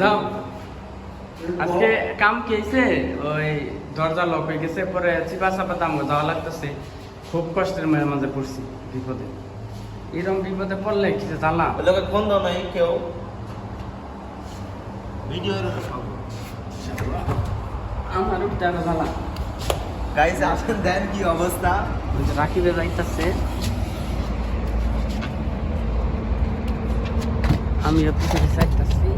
যাও। আজকে কাম কি হয়েছে ওই দরজা লক হয়ে গেছে পরে চিপা চাপা দাম যাওয়া লাগতেছে। খুব কষ্টের মাঝে মাঝে পড়ছি বিপদে। এরকম বিপদে পড়লে কিছু জ্বালা? দাও নাই কেউ। ভিডিও আমার উঠতে আরও জ্বালা। দেন কি অবস্থা? রাখিবে যাইতেছে। আমি পিছনে চাইতেছি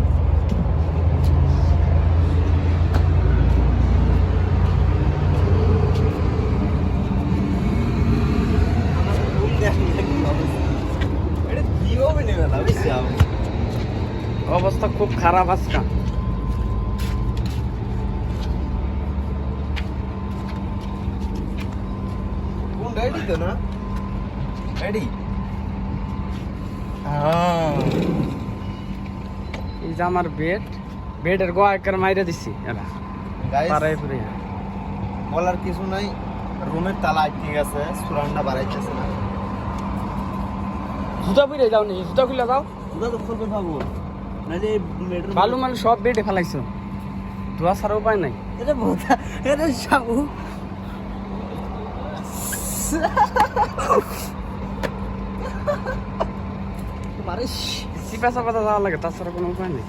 অবস্থা খুব খারাপ আজকা। কোন রেডি তো না? রেডি আমার বেড বেডের গোয়া একবার মাইরে দিছি এরা পাড়ায় পুরে বলার কিছু নাই রুমের তালা আটকে গেছে সুরান্ডা বাড়াইতেছে না। জুতা পুরে যাও নি জুতা খুলে যাও। ওটা তো খুলবে ভাবো মেট্রো বালু মানে সব বেডে ফেলাইছো। ধোয়া ছাড়া উপায় নাই। এটা বোধা এটা সাবু মারে চিপা চাপা যাওয়া লাগে তাছাড়া কোনো উপায় নেই।